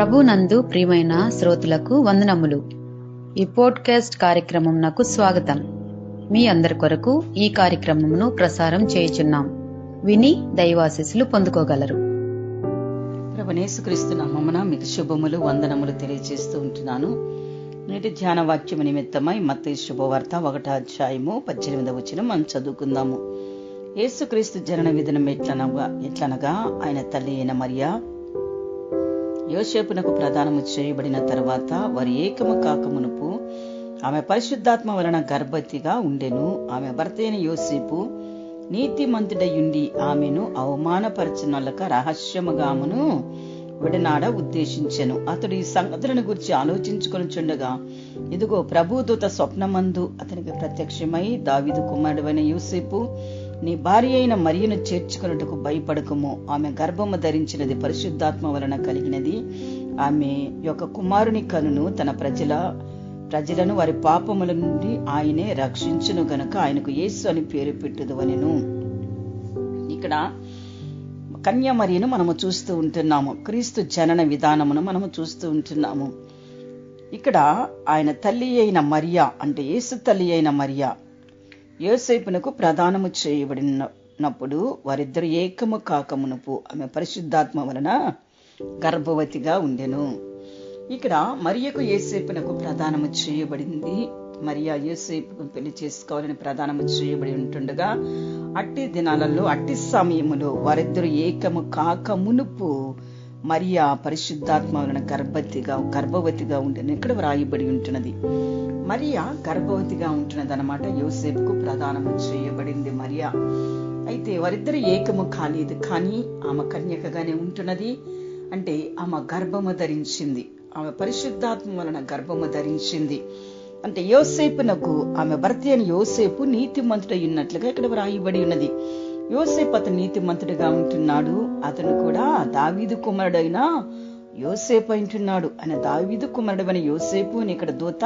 ప్రభునందు ప్రియమైన శ్రోతులకు వందనములు. ఈ పోడ్కాస్ట్ కార్యక్రమం నాకు స్వాగతం. మీ అందరి కొరకు ఈ కార్యక్రమమును ప్రసారం చేయుచున్నాం. విని దైవాశిస్సులు పొందుకోగలరు. ప్రభనేసుక్రీస్తు నామమున మీకు శుభములు వందనములు తెలియజేస్తూ ఉంటున్నాను. నేటి ధ్యాన వాక్యము నిమిత్తమై మత శుభవార్త ఒకటో అధ్యాయము పద్దెనిమిదవ వచ్చిన మనం చదువుకుందాము. యేసుక్రీస్తు జనన విధనం ఎట్లనగా ఎట్లనగా ఆయన తల్లి అయిన మరియా యోసేపునకు ప్రదానము చేయబడిన తర్వాత వారి ఏకము కాకమునుపు ఆమె పరిశుద్ధాత్మ వలన గర్భవతిగా ఉండెను. ఆమె భర్త అయిన యోసేపు నీతిమంతుడయుండి ఆమెను అవమానపరచినొల్లక రహస్యముగామును విడనాడ ఉద్దేశించెను. అతడు ఈ సంగతులను గురించి ఆలోచించుకొని చుండగా ఇదిగో ప్రభుదూత స్వప్నమందు అతనికి ప్రత్యక్షమై దావిదు కుమారుడైన యూసేపు నీ భార్య అయిన మరియను చేర్చుకున్నట్టుకు భయపడకము. ఆమె గర్భము ధరించినది పరిశుద్ధాత్మ వలన కలిగినది. ఆమె యొక్క కుమారుని కనును తన ప్రజల ప్రజలను వారి పాపముల నుండి ఆయనే రక్షించును గనక ఆయనకు యేసు అని పేరు పెట్టుదవనెను. ఇక్కడ కన్యామరియను మనము చూస్తూ ఉంటున్నాము. క్రీస్తు జనన విధానమును మనము చూస్తూ ఉంటున్నాము. ఇక్కడ ఆయన తల్లి అయిన మరియా అంటే యేసు తల్లి అయిన మరియా. యోసేపునకు ప్రదానము చేయబడినప్పుడు వారిద్దరు ఏకము కాకమునుపు ఆమె పరిశుద్ధాత్మ వలన గర్భవతిగా ఉండెను. ఇక్కడ మరియకు ఏసేపునకు ప్రదానము చేయబడింది. మరియా యేసేపుకు పెళ్ళి చేసుకోవాలని ప్రధానము చేయబడి ఉంటుండగా అట్టి దినాలలో అట్టి సమయములో వారిద్దరు ఏకము కాక మునుపు మరియా పరిశుద్ధాత్మ వలన గర్భవతిగా గర్భవతిగా ఉంటుంది ఇక్కడ వ్రాయబడి ఉంటున్నది? మరియా గర్భవతిగా ఉంటున్నది అనమాట యోసేపుకు ప్రదానము చేయబడింది మరియా. అయితే వారిద్దరు ఏకము కాలేదు కానీ ఆమె కన్యకగానే ఉంటున్నది. అంటే ఆమె గర్భము ధరించింది. ఆమె పరిశుద్ధాత్మ వలన గర్భము ధరించింది. అంటే యోసేపునకు ఆమె భర్త అయిన యోసేపు నీతిమంతుడై ఉన్నట్లుగా ఇక్కడ వ్రాయబడి ఉన్నది. యోసేపు అతను నీతిమంతుడిగా ఉంటున్నాడు. అతను కూడా దావీదు కుమారుడైన యోసేపు అంటున్నాడు. ఆయన దావీదు కుమారుడైన యోసేపు అని ఇక్కడ దూత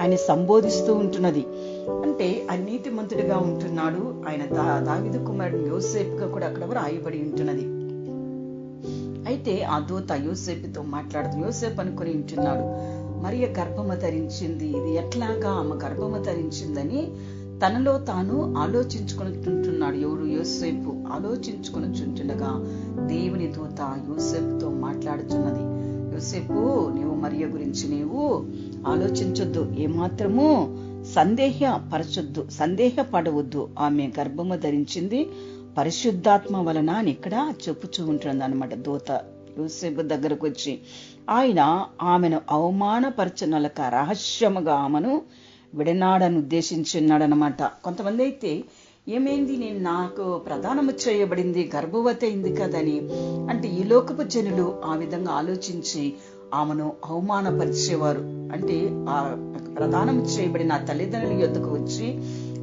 ఆయన సంబోధిస్తూ ఉంటున్నది. అంటే ఆయన నీతిమంతుడిగా ఉంటున్నాడు. ఆయన దా దావీదు కుమారుడు యోసేపుగా కూడా అక్కడ రాయబడి ఉంటున్నది. అయితే ఆ దూత యోసేపుతో మాట్లాడుతూ యోసేపు అనుకుని ఉంటున్నాడు మరియ గర్భము ధరించింది. ఇది ఎట్లాగా ఆమె గర్భము ధరించిందని తనలో తాను ఆలోచించుకుంటుంటున్నాడు ఎవరు? యోసేపు ఆలోచించుకుని చుంటుండగా దేవుని దూత యోసేపుతో మాట్లాడుచున్నది. యోసేపు నీవు మరియ గురించి నీవు ఆలోచించొద్దు. ఏమాత్రము సందేహ పరచొద్దు సందేహపడవద్దు. ఆమె గర్భము ధరించింది. పరిశుద్ధాత్మ వలన అని ఇక్కడ చెప్పుచూ ఉంటుంది అనమాట దూత. యూసేపు దగ్గరకు వచ్చి ఆయన ఆమెను అవమానపరచనలక రహస్యముగా ఆమెను విడనాడని ఉద్దేశించున్నాడనమాట కొంతమంది అయితే ఏమైంది నేను నాకు ప్రధానము చేయబడింది గర్భవతి అయింది కదని? అంటే ఈ లోకపు జనులు ఆ విధంగా ఆలోచించి ఆమెను అవమానపరిచేవారు. అంటే ఆ ప్రధానం చేయబడిన తల్లిదండ్రుల యొద్దకు వచ్చి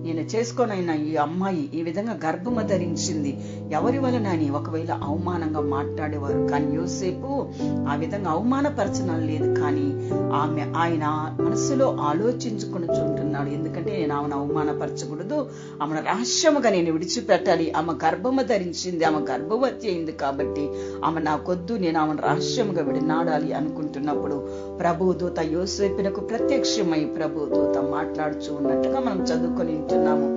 ఈయన చేసుకోనైనా ఈ అమ్మాయి ఈ విధంగా గర్భము ధరించింది. ఎవరి వలన అని ఒకవేళ అవమానంగా మాట్లాడేవారు. కానీ యోసేపు ఆ విధంగా అవమానపరచడం లేదు. కానీ ఆమె ఆయన మనసులో ఆలోచించుకుని చుంటున్నాడు ఎందుకంటే నేను ఆమెను అవమానపరచకూడదు. ఆమెను రహస్యముగా నేను విడిచిపెట్టాలి. ఆమె గర్భము ధరించింది. ఆమె గర్భవతి అయింది కాబట్టి ఆమె నాకొద్దు. నేను ఆమెను రహస్యముగా విడనాడాలి అనుకుంటున్నప్పుడు ప్రభుదూత యోసేపునకు ప్రత్యక్షమై ప్రభుదూత మాట్లాడుచు ఉన్నట్టుగా మనం చదువుకొని ఉంటున్నాము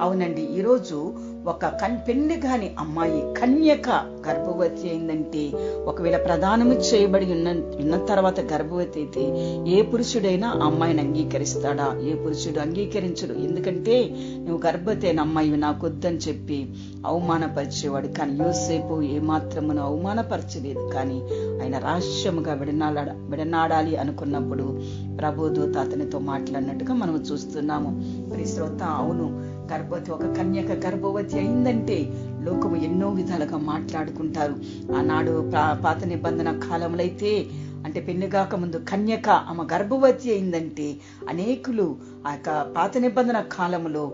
అవునండి ఈరోజు ఒక కన్ పెళ్ళి కాని అమ్మాయి కన్యక గర్భవతి అయిందంటే ఒకవేళ ప్రధానము చేయబడి ఉన్న ఉన్న తర్వాత గర్భవతి అయితే ఏ పురుషుడైనా అమ్మాయిని అంగీకరిస్తాడా? ఏ పురుషుడు అంగీకరించడు? ఎందుకంటే నువ్వు గర్భవతి అయిన అమ్మాయి నాకొద్దని చెప్పి అవమానపరిచేవాడు. కానీ యోసేపు ఏమాత్రమును అవమానపరచలేదు. కానీ ఆయన రహస్యముగా విడనాడ విడనాడాలి అనుకున్నప్పుడు ప్రభుదూత అతనితో మాట్లాడినట్టుగా మనం చూస్తున్నాము. శ్రోత అవును గర్భవతి ఒక కన్యక గర్భవతి అయిందంటే లోకము ఎన్నో విధాలుగా మాట్లాడుకుంటారు. ఆనాడు పాత నిబంధన కాలంలో అయితే అంటే పెళ్ళిగాక ముందు కన్యక ఆమె గర్భవతి అయిందంటే అనేకులు ఆ యొక్క పాత నిబంధన కాలంలో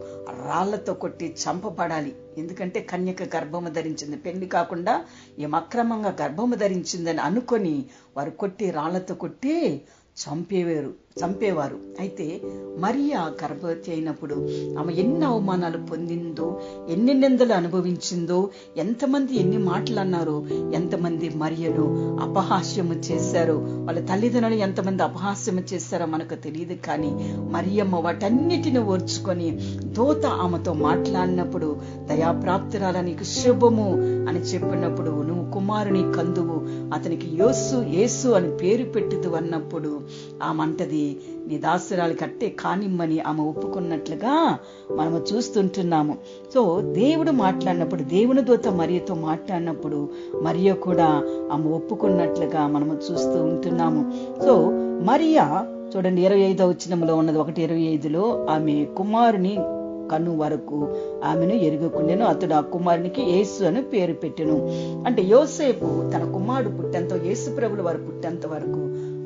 రాళ్ళతో కొట్టి చంపబడాలి. ఎందుకంటే కన్యక గర్భము ధరించింది. పెళ్ళి కాకుండా ఏం అక్రమంగా గర్భము ధరించిందని అనుకొని వారు కొట్టి రాళ్ళతో కొట్టి చంపేవారు. చంపేవారు. అయితే మరియా గర్భవతి అయినప్పుడు ఆమె ఎన్ని అవమానాలు పొందిందో ఎన్ని నిందలు అనుభవించిందో ఎంతమంది ఎన్ని మాటలు అన్నారో ఎంతమంది మరియను అపహాస్యము చేశారో వాళ్ళ తల్లిదండ్రులు ఎంతమంది అపహాస్యము చేశారో మనకు తెలియదు కానీ మరియమ్మ వాటన్నిటిని ఓర్చుకొని దోత ఆమెతో మాట్లాడినప్పుడు దయాప్రాప్తురాల నీకు శుభము అని చెప్పినప్పుడు నువ్వు కుమారుని కందువు అతనికి యోసు యేసు అని పేరు పెట్టుదు అన్నప్పుడు ఆమంటది నీ దాసురాలు కట్టే కానిమ్మని ఆమె ఒప్పుకున్నట్లుగా మనము చూస్తుంటున్నాము. సో దేవుడు మాట్లాడినప్పుడు దేవుని దూత మరియతో మాట్లాడినప్పుడు మరియ కూడా ఆమె ఒప్పుకున్నట్లుగా మనము చూస్తూ ఉంటున్నాము. సో మరియా చూడండి ఇరవై ఐదో వచ్చినంలో ఉన్నది ఒకటి ఇరవై ఐదులో ఆమె కుమారుని కన్ను వరకు ఆమెను ఎరుగుకుండెను అతడు ఆ కుమారునికి యేసు అని పేరు పెట్టెను. అంటే యోసేపు తన కుమారుడు పుట్టేంత యేసు ప్రభుల వారు పుట్టేంత వరకు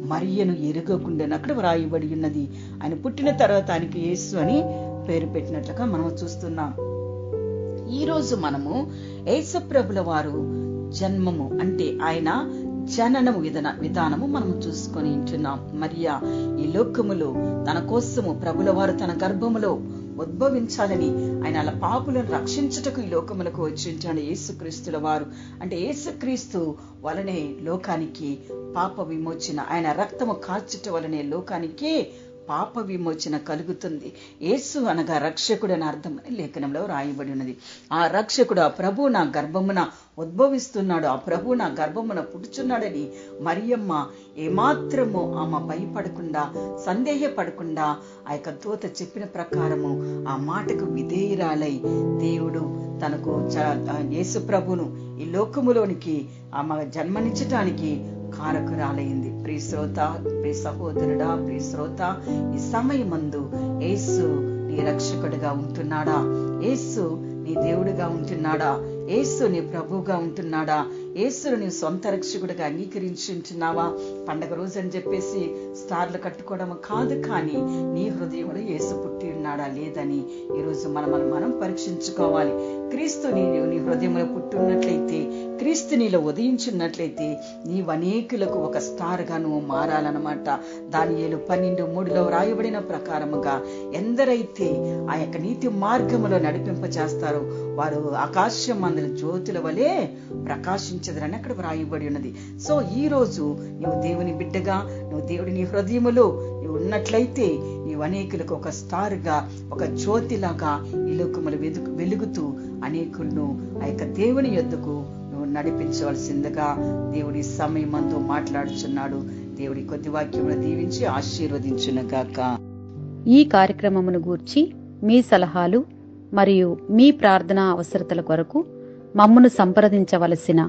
మరియను ఎరుగకుండెను అక్కడ వ్రాయబడి ఉన్నది ఆయన పుట్టిన తర్వాత ఆయనకి యేసు అని పేరు పెట్టినట్లుగా మనం చూస్తున్నాం. ఈ రోజు మనము యేసు వారు జన్మము అంటే ఆయన జననము విధాన విధానము మనము చూసుకొని ఉంటున్నాం. మరియా ఈ లోకములో తన కోసము ప్రభుల వారు తన గర్భములో ఉద్భవించాలని ఆయన అలా పాపులను రక్షించుటకు ఈ లోకములకు వచ్చి ఉంటాడు యేసుక్రీస్తుల వారు. అంటే యేసుక్రీస్తు వలనే లోకానికి పాప విమోచన ఆయన రక్తము కార్చుట వలనే లోకానికి పాప విమోచన కలుగుతుంది. యేసు అనగా రక్షకుడు అని అర్థం. అని లేఖనంలో రాయబడి ఉన్నది. ఆ రక్షకుడు ఆ ప్రభు నా గర్భమున ఉద్భవిస్తున్నాడు. ఆ ప్రభు నా గర్భమున పుడుచున్నాడని మరియమ్మ ఏమాత్రము ఆమె భయపడకుండా సందేహపడకుండా ఆ యొక్క దూత చెప్పిన ప్రకారము ఆ మాటకు విధేయురాలై దేవుడు తనకు యేసు ప్రభును ఈ లోకములోనికి ఆమె జన్మనిచ్చటానికి కారకురాలైంది. ప్రియ శ్రోత ప్రియ సహోదరుడా ప్రియ శ్రోత ఈ సమయమందు యేసు నీ రక్షకుడిగా ఉంటున్నాడా? యేసు నీ దేవుడిగా ఉంటున్నాడా? యేసు నీ ప్రభువుగా ఉంటున్నాడా? యేసును సొంత రక్షకుడిగా అంగీకరించి ఉంటున్నావా పండగ రోజు అని చెప్పేసి స్టార్లు కట్టుకోవడం కాదు కానీ నీ హృదయంలో యేసు పుట్టి ఉన్నాడా లేదని ఈరోజు మనం మనం మనం పరీక్షించుకోవాలి. క్రీస్తు నీ నీ హృదయంలో పుట్టున్నట్లయితే క్రీస్తు నీలో ఉదయించున్నట్లయితే నీవు అనేకులకు ఒక స్టార్గా నువ్వు మారాలన్నమాట. దాని ఏలు పన్నెండు మూడులో రాయబడిన ప్రకారముగా ఎందరైతే ఆ యొక్క నీతి మార్గములో నడిపింప చేస్తారో వారు ఆకాశం మందుల జ్యోతుల వలె ప్రకాశించదరని అక్కడ వ్రాయబడి ఉన్నది. సో ఈ రోజు నువ్వు దేవుని బిడ్డగా నువ్వు దేవుడి నీ హృదయములో నువ్వు ఉన్నట్లయితే నీవు అనేకులకు ఒక స్టార్గా ఒక జ్యోతిలాగా ఈ లోకములు వెతుకు వెలుగుతూ అనేకులను ఆ యొక్క దేవుని యొద్దకు నువ్వు నడిపించవలసిందిగా దేవుడి సమయమందు మాట్లాడుచున్నాడు. దేవుడి కొద్ది వాక్యములు దీవించి ఆశీర్వదించునగాక. ఈ కార్యక్రమమును గూర్చి మీ సలహాలు మరియు మీ ప్రార్థనా అవసరతల కొరకు మమ్మను సంప్రదించవలసిన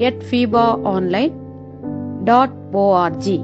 at FIBA online dot O R G